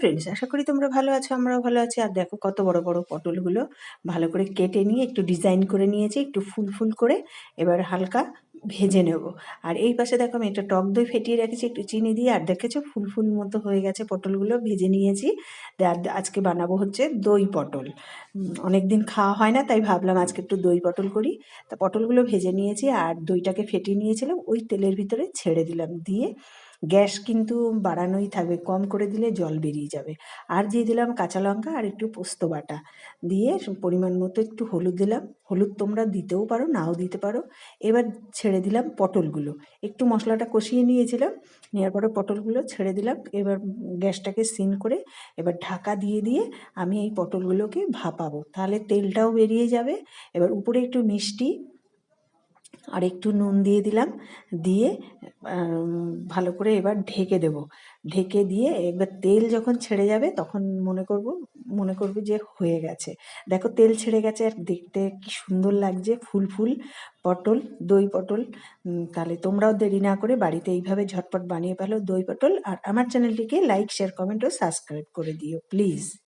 Friends আশা করি তোমরা ভালো আছো, আমরাও ভালো আছি। আর দেখো কত বড় বড় পটলগুলো ভালো করে কেটে নিয়ে, একটু ডিজাইন করে নিয়েছি, একটু ফুল ফুল করে এবার হালকা ভেজে নেব। আর এই পাশে দেখো আমি একটা টক দই ফেটিয়ে রেখেছি, একটু চিনি দিয়ে। আর দেখেছ ফুল ফুল মতো হয়ে গেছে পটলগুলো, ভেজে নিয়েছি। আর আজকে বানাবো হচ্ছে দই পটল। অনেক দিন খাওয়া হয় না, তাই ভাবলাম আজকে একটু দই পটল করি। তা পটলগুলো ভেজে নিয়েছি আর দইটাকে ফেটিয়ে নিয়েছিলাম, ওই তেলের ভিতরে ছেড়ে দিলাম দিয়ে গ্যাস কিন্তু বাড়ানোই থাকবে, কম করে দিলে জল বেরিয়ে যাবে। আর দিয়ে দিলাম কাঁচা লঙ্কা আর একটু পোস্ত বাটা। দিয়ে পরিমাণ মতো একটু হলুদ দিলাম। হলুদ তোমরা দিতেও পারো, নাও দিতে পারো। এবার ছেড়ে দিলাম পটলগুলো। একটু মশলাটা কষিয়ে নিয়েছিলাম, নেওয়ার পরে পটলগুলো ছেড়ে দিলাম। এবার গ্যাসটাকে সিন করে এবার ঢাকা দিয়ে দিয়ে আমি এই পটলগুলোকে ভাপাবো। তাহলে তেলটাও বেরিয়ে যাবে। এবার উপরে একটু মিষ্টি আর একটু নুন দিয়ে দিলাম। দিয়ে ভালো করে এবার ঢেকে দেব। ঢেকে দিয়ে এবার তেল যখন ছেড়ে যাবে তখন মনে করব, মনে করবে যে হয়ে গেছে। দেখো তেল ছেড়ে গেছে আর দেখতে কি সুন্দর লাগছে, ফুল ফুল, পটল, দই পটল। তাহলে তোমরাও দেরি না করে বাড়িতে এইভাবে ঝটপট বানিয়ে পেল দই পটল। আর আমার চ্যানেলটিকে লাইক, শেয়ার, কমেন্ট ও সাবস্ক্রাইব করে দিও, প্লিজ।